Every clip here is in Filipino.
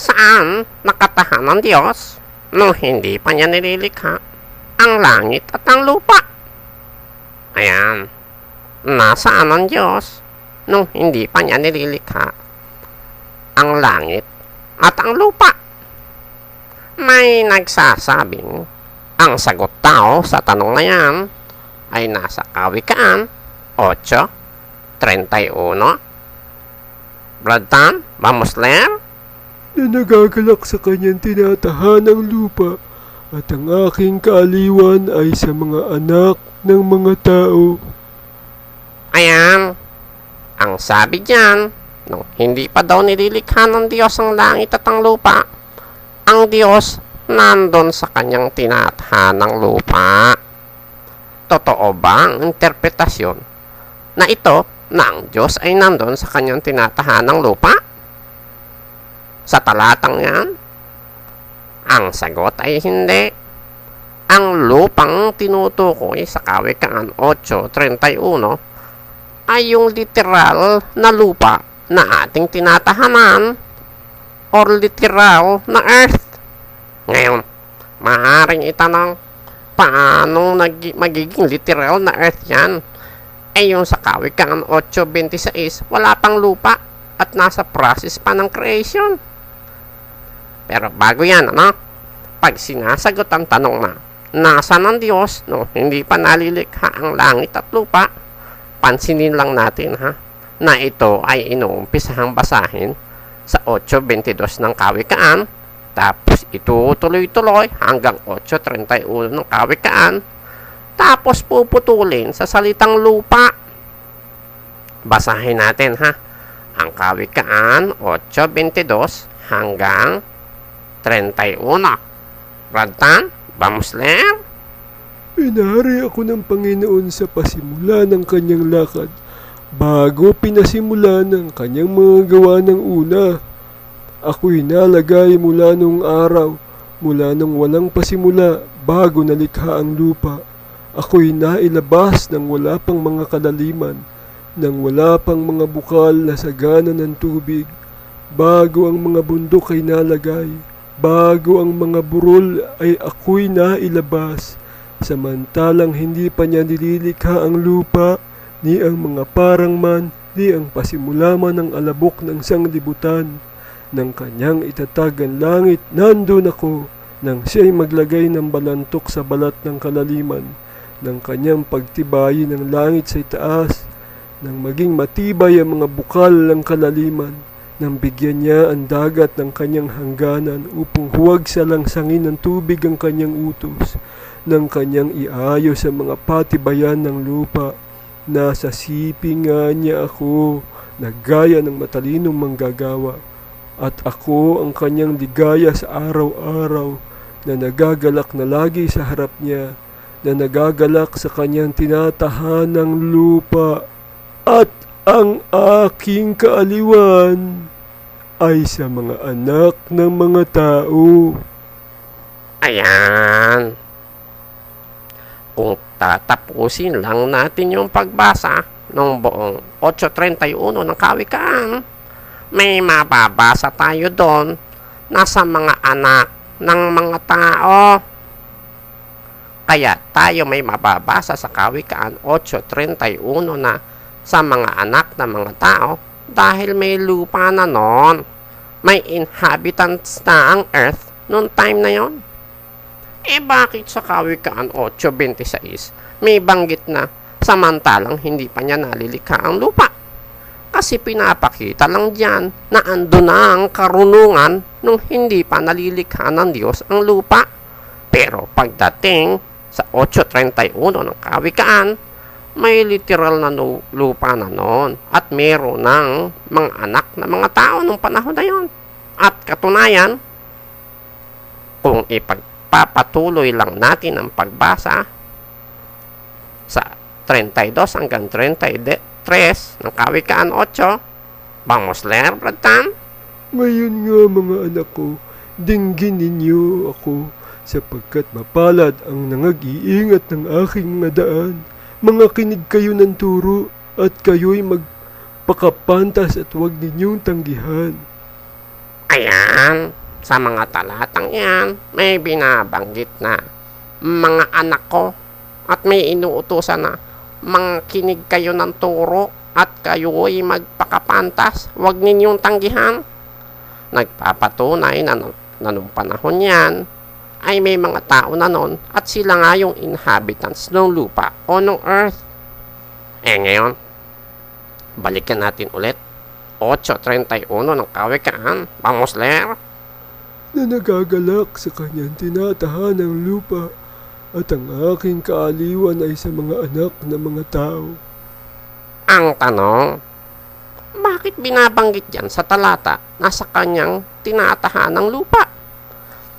Saan nakatahan ng Diyos nung hindi pa niya nililikha ang langit at ang lupa? Ayan. Nasaan ang Diyos nung hindi pa niya nililikha ang langit at ang lupa? May nagsasabing ang sagot tao sa tanong na yan ay nasa Kawikaan 8.31. Brad Tan, vamos leer? Na nagagalak sa kanyang tinatahanang lupa at ang aking kaaliwan ay sa mga anak ng mga tao. Ayan. Ang sabi diyan, nung hindi pa daw nililikha ng Diyos ang langit at ang lupa, ang Diyos nandun sa kanyang tinathanang lupa. Totoo ba ang interpretasyon na ito na ang Diyos ay nandun sa kanyang tinatahanang lupa? Sa talatang yan, ang sagot ay hindi. Ang lupang tinutukoy sa Kawikaan 8.31 ay yung literal na lupa na ating tinatahanan or literal na earth. Ngayon, maaaring itanong, paano magiging literal na earth yan? Eh yung sa Kawikaan 8.26, wala pang lupa at nasa process pa ng creation. Pero bago yan, ano? Pag sinasagot ang tanong na, nasa ng Diyos no hindi pa nalilikha ang langit at lupa, pansinin lang natin ha, na ito ay inuumpisahang basahin sa 8.22 ng Kawikaan, tapos itutuloy-tuloy hanggang 8.31 ng Kawikaan, tapos puputulin sa salitang lupa. Basahin natin ha, ang Kawikaan 8.22 hanggang 31. Brad vamos leer? Inari ako ng Panginoon sa pasimula ng kanyang lakad bago pinasimula ng kanyang mga gawa ng una. Ako'y nalagay mula nung araw, mula nung walang pasimula bago nalikha ang lupa. Ako'y nailabas ng wala pang mga kalaliman, nang wala pang mga bukal na sagana ng tubig, bago ang mga bundok ay nalagay, bago ang mga burol ay ako'y nailabas, samantalang hindi pa niya nililikha ang lupa, ni ang mga parang man, ni ang pasimula man ng alabok ng sanglibutan. Nang kanyang itatag ang langit, nandun ako, nang siya'y maglagay ng balantok sa balat ng kalaliman, nang kanyang pagtibayin ng langit sa itaas, nang maging matibay ang mga bukal ng kalaliman, nang bigyan niya ang dagat ng kanyang hangganan upang huwag salangsangin ng tubig ang kanyang utos, nang kanyang iayos ang mga patibayan ng lupa. Nasa siping nga niya ako, na gaya ng matalinong manggagawa, at ako ang kanyang ligaya sa araw-araw, na nagagalak na lagi sa harap niya, na nagagalak sa kanyang tinatahanang lupa, at ang aking kaaliwan ay sa mga anak ng mga tao. Ayan. Kung tatapusin lang natin yung pagbasa ng buong 8.31 ng Kawikaan, may mababasa tayo doon na sa mga anak ng mga tao. Kaya tayo may mababasa sa Kawikaan 8.31 na sa mga anak ng mga tao dahil may lupa na noon. May inhabitants na ang earth noong time na yon. Eh bakit sa Kawikaan 8.26 may banggit na samantalang hindi pa niya nalilikha ang lupa? Kasi pinapakita lang diyan na ando na ang karunungan nung hindi pa nalilikha ng Diyos ang lupa. Pero pagdating sa 8.31 ng Kawikaan, may literal na lupa na noon at meron ng mga anak na mga tao nung panahon na yon. At katunayan, kung ipagpapatuloy lang natin ang pagbasa sa 32 hanggang 33 ng Kawikaan 8, vamos leer, Brad Tan? Ngayon nga mga anak ko, dinggin ninyo ako sapagkat mapalad ang nangag-iingat ng aking mga daan. Mga kinig kayo ng turo at kayo'y magpakapantas at huwag ninyong tanggihan. Ayan, sa mga talatang yan, may binabanggit na mga anak ko at may inuutosan na mangkinig kayo ng turo at kayo'y magpakapantas. Huwag ninyong tanggihan. Nagpapatunay na, na nung panahon yan ay may mga tao na nun at sila nga yung inhabitants ng lupa o ng earth. Eh ngayon, balikan natin ulit 8.31 ng kawikaan, Pamosler. na nagagalak sa kanyang tinatahanang lupa at ang aking kaaliwan ay sa mga anak ng mga tao. Ang tanong, bakit binabanggit yan sa talata na sa kanyang tinatahanang lupa?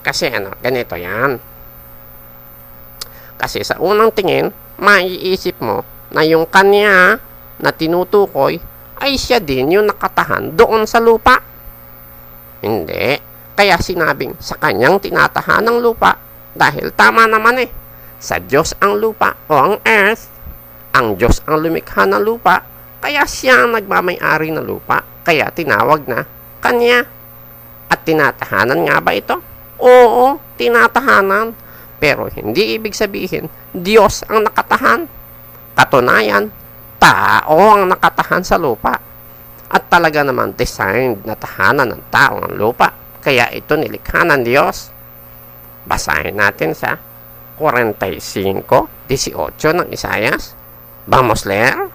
Kasi ano, ganito yan. Kasi sa unang tingin, maiisip mo na yung kanya na tinutukoy ay siya din yung nakatahan doon sa lupa. Hindi. Kaya sinabing sa kanyang tinatahan ng lupa dahil tama naman eh. Sa Diyos ang lupa o ang earth. Ang Diyos ang lumikha ng lupa. Kaya siya ang nagmamayari ng lupa. Kaya tinawag na kanya. At tinatahanan nga ba ito? Oo, tinatahanan. Pero hindi ibig sabihin Diyos ang nakatahan. Katunayan, tao ang nakatahan sa lupa. At talaga naman designed na tahanan ng tao ang lupa. Kaya ito nilikha ng Diyos. Basahin natin sa 45.18 ng Isayas. Vamos leer.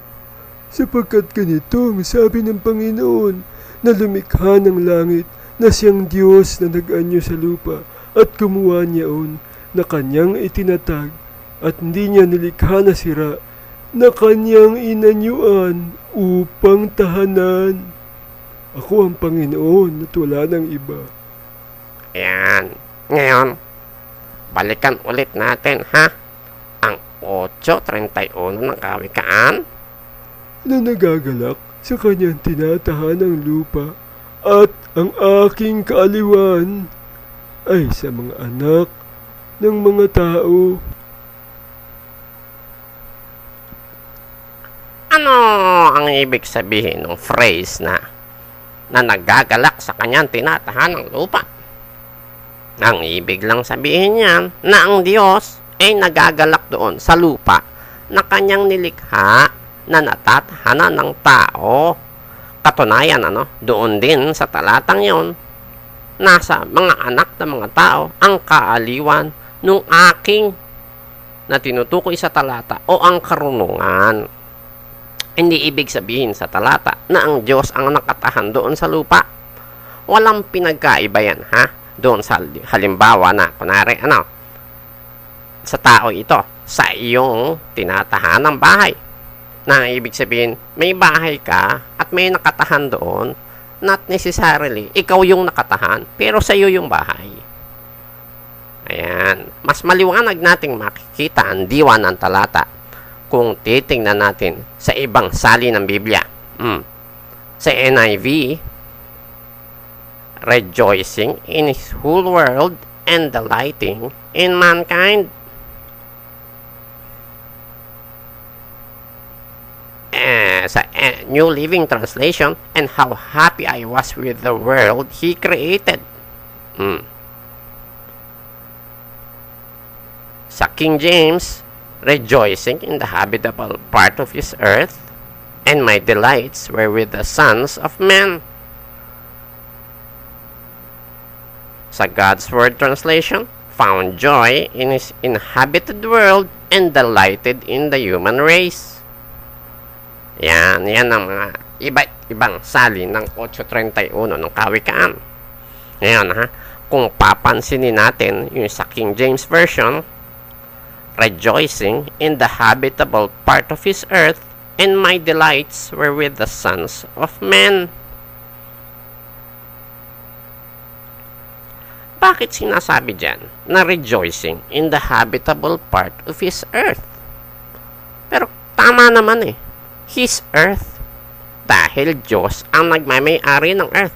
Sapagkat ganito ang sabi ng Panginoon na lumikha ng langit na siyang Diyos na nag-anyo sa lupa at kumuha niyaon na kanyang itinatag at hindi niya nilikha na sira na kanyang inanyuan upang tahanan. Ako ang Panginoon at wala ng iba. Ayan. Ngayon, balikan ulit natin ha. Ang 8.31 ng kawikaan. na nagagalak sa kanyang tinatahanang lupa at ang aking kaaliwan ay sa mga anak ng mga tao. Ano ang ibig sabihin ng phrase na na nagagalak sa kanyang tinatahan ng lupa? Ang ibig lang sabihin niyan na ang Diyos ay nagagalak doon sa lupa na kanyang nilikha na natatahanan ng tao. Katunayan, ano, doon din sa talatang yon nasa mga anak ng mga tao ang kaaliwan nung aking na tinutukoy sa talata o ang karunungan. Hindi ibig sabihin sa talata na ang Diyos ang nakatahan doon sa lupa. Walang pinagkaiba yan, ha? Doon sa halimbawa na, kunwari, ano, sa tao ito, sa iyong tinatahan ng bahay. Na ibig sabihin, may bahay ka at may nakatahan doon, not necessarily, ikaw yung nakatahan, pero sa iyo yung bahay. Ayan. Mas maliwanag nating makikita ang diwa ng talata kung titingnan natin sa ibang sali ng Biblia. Mm. Sa NIV, rejoicing in his whole world and delighting in mankind. Eh, New Living Translation, and how happy I was with the world he created. Mm. Sa King James, rejoicing in the habitable part of his earth, and my delights were with the sons of men. Sa God's Word translation, found joy in his inhabited world and delighted in the human race. Yan, yan ang mga iba't ibang sali ng 831 ng kawikaan. Ngayon ha, kung papansinin natin yung sa King James Version, rejoicing in the habitable part of his earth, and my delights were with the sons of men. Bakit sinasabi dyan na rejoicing in the habitable part of his earth? Pero tama naman eh. His earth. Dahil Diyos ang nagmamayari ng earth.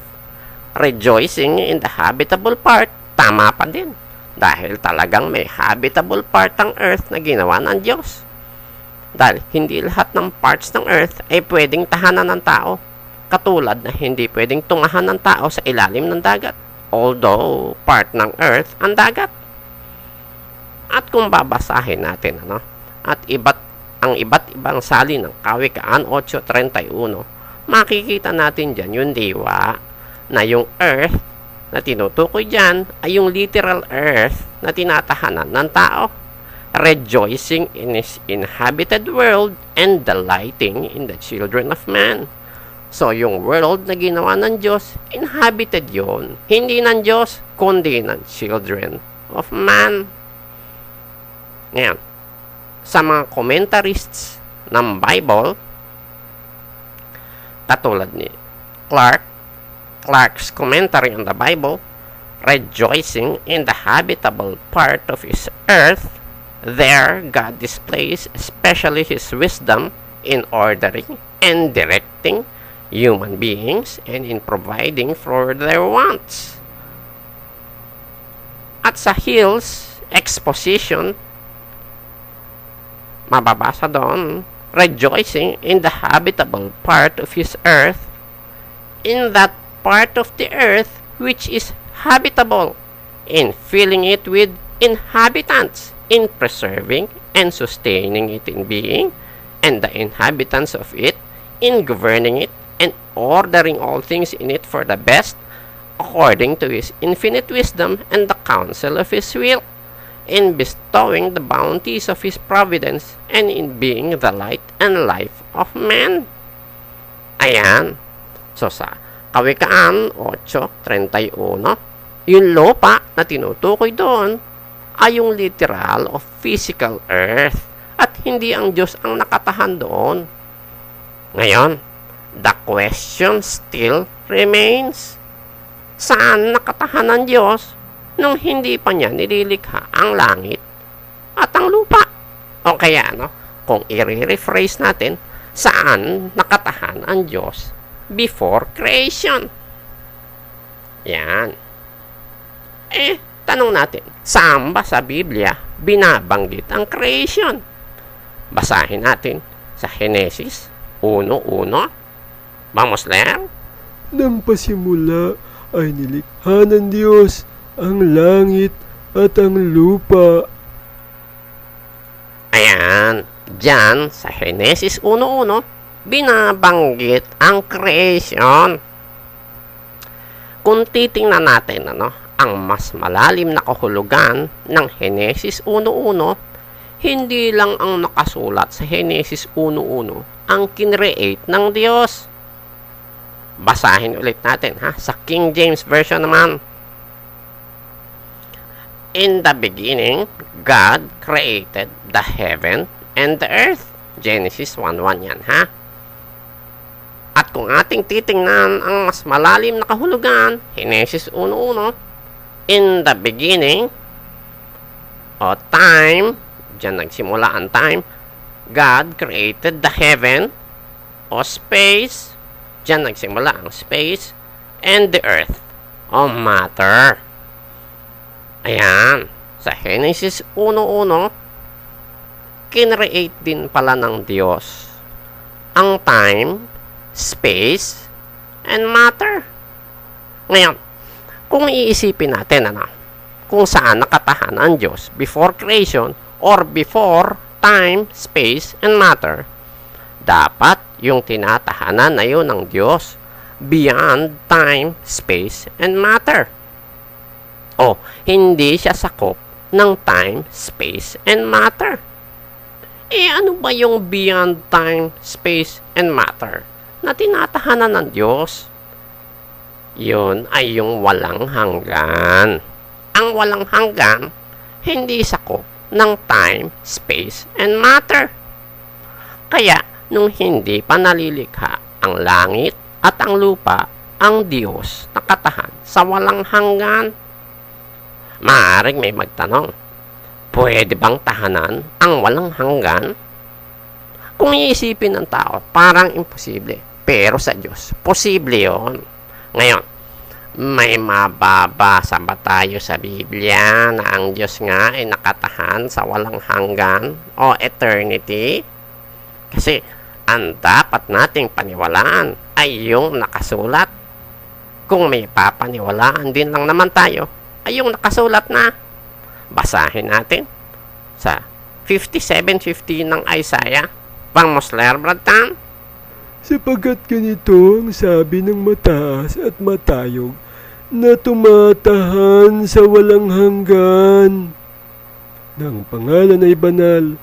Rejoicing in the habitable part, tama pa din. Dahil talagang may habitable part ng earth na ginawa ng Diyos. Dahil hindi lahat ng parts ng earth ay pwedeng tahanan ng tao. Katulad na hindi pwedeng tungahan ng tao sa ilalim ng dagat. Although, part ng earth ang dagat. At kung babasahin natin, ano, at iba't ang iba't ibang sali ng Kawikaan 8.31, makikita natin dyan yung diwa na yung earth na tinutukoy dyan ay yung literal earth na tinatahanan ng tao, rejoicing in his inhabited world and delighting in the children of man. So, yung world na ginawa ng Diyos, inhabited yon Hindi ng Diyos, kundi ng children of man. Ngayon, sa mga commentarists ng Bible, katulad ni Clark, Clark's commentary on the Bible, rejoicing in the habitable part of his earth, there God displays especially his wisdom in ordering and directing human beings and in providing for their wants. At sa Hill's exposition, mababasa doon, rejoicing in the habitable part of his earth, in that part of the earth which is habitable, in filling it with inhabitants, in preserving and sustaining it in being, and the inhabitants of it, in governing it, and ordering all things in it for the best, according to his infinite wisdom and the counsel of his will, in bestowing the bounties of his providence, and in being the light and life of man. Ayan. So sa Kawikaan 8.31, yung lupa na tinutukoy doon ay yung literal of physical earth at hindi ang Diyos ang nakatahan doon. Ngayon, the question still remains. Saan nakatahan ng Diyos nung hindi pa niya nililikha ang langit at ang lupa? O kaya, no, kung i-rephrase natin, saan nakatahan ang Diyos before creation? Yan. Eh, tanong natin, saan ba sa Biblia binabanggit ang creation? Basahin natin sa Genesis 1.1. Vamos leer. Nang pasimula ay nilikha ng Diyos ang langit at ang lupa. Ayan, dyan sa Genesis 1.1, binabanggit ang creation. Kung titingnan natin ano, ang mas malalim na kahulugan ng Genesis 1.1, hindi lang ang nakasulat sa Genesis 1.1 ang kinreate ng Diyos. Basahin ulit natin ha, sa King James Version naman. In the beginning, God created the heaven and the earth. Genesis 1.1 yan ha. At kung ating titingnan ang mas malalim na kahulugan, Genesis 1.1, In the beginning, o time, dyan nagsimula ang time, God created the heaven, o space, dyan nagsimula ang space, and the earth, o matter. Ayan, sa Genesis 1.1, kinreate din pala ng Diyos ang time, space, and matter. Ngayon, kung iisipin natin, ano, kung saan nakatahan ang Diyos before creation or before time, space, and matter, dapat yung tinatahanan na yun ng Diyos beyond time, space, and matter. O, hindi siya sakop ng time, space, and matter. Eh, ano ba yung beyond time, space, and matter na tinatahanan ng Diyos? Yun ay yung walang hanggan. Ang walang hanggan, hindi sakop ng time, space, and matter. Kaya, nung hindi pa nalilikha ang langit at ang lupa, ang Diyos nakatahan sa walang hanggan. Maaring may magtanong, pwede bang tahanan ang walang hanggan? Kung iisipin ng tao, parang imposible. Pero sa Diyos, posible yon. Ngayon, may mababasa ba tayo sa Biblia na ang Diyos nga ay nakatahan sa walang hanggan o eternity? Kasi ang dapat nating paniwalaan ay yung nakasulat. Kung may papaniwalaan din lang naman tayo, ay yung nakasulat na. Basahin natin sa 57.15 ng Isaiah. Pang Musler, Brad Tan. Sapagkat ganito ang sabi ng mataas at matayog na tumatahan sa walang hanggan. Nang pangalan ay banal,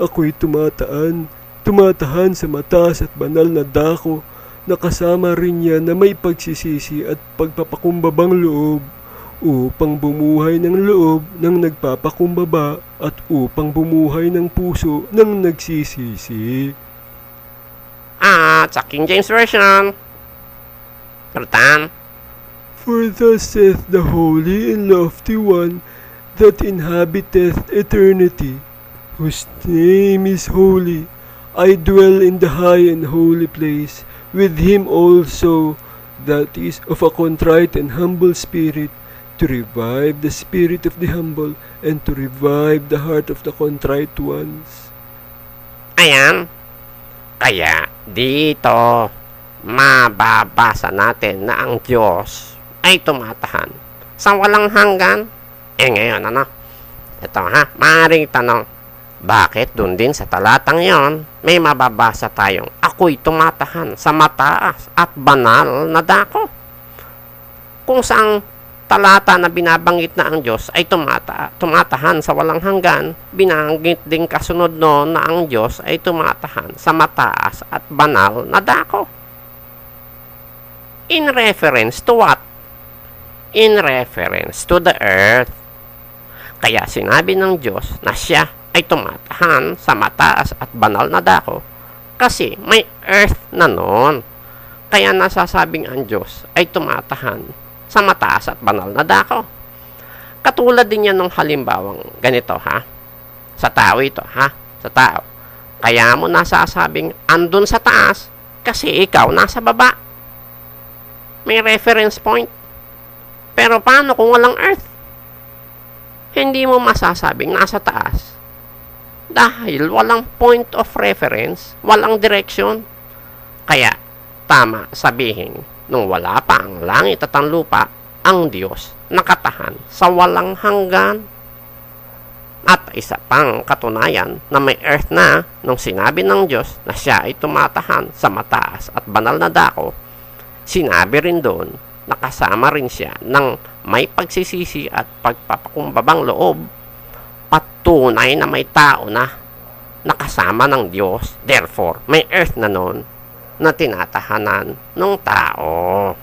ako'y tumataan, tumatahan sa mataas at banal na dako, nakasama rin niya na may pagsisisi at pagpapakumbabang loob, upang bumuhay ng loob ng nagpapakumbaba at upang bumuhay ng puso ng nagsisisi. At sa King James Version. Brad Tan. For thus saith the Holy and Lofty One that inhabiteth eternity, whose name is holy. I dwell in the high and holy place, with him also that is of a contrite and humble spirit, to revive the spirit of the humble, and to revive the heart of the contrite ones. Ayan. Kaya dito mababasa natin na ang Diyos ay tumatahan sa walang hanggan. Eh ngayon ano? Ito ha, maaaring tanong, bakit dun din sa talatang yon may mababasa tayong ako'y tumatahan sa mataas at banal na dako? Kung saang talata na binabanggit na ang Diyos ay tumata, tumatahan sa walang hanggan, binanggit din kasunod noon na ang Diyos ay tumatahan sa mataas at banal na dako. In reference to what? In reference to the earth. Kaya sinabi ng Diyos na siya ay tumatahan sa mataas at banal na dako kasi may earth na noon. Kaya nasasabing ang Diyos ay tumatahan sa mataas at banal na dako. Katulad din yan ng halimbawang ganito ha. Sa tao ito ha. Sa tao. Kaya mo nasasabing andun sa taas kasi ikaw nasa baba. May reference point. Pero paano kung walang earth? Hindi mo masasabing nasa taas. Dahil walang point of reference, walang direction. Kaya, tama sabihin, nung wala pa ang langit at ang lupa, ang Diyos nakatahan sa walang hanggan. At isa pang katunayan na may earth na nung sinabi ng Diyos na siya ay tumatahan sa mataas at banal na dako, sinabi rin doon na kasama rin siya ng may pagsisisi at pagpapakumbabang loob patunay na may tao na nakasama ng Diyos. Therefore, may earth na noon na tinatahanan ng tao.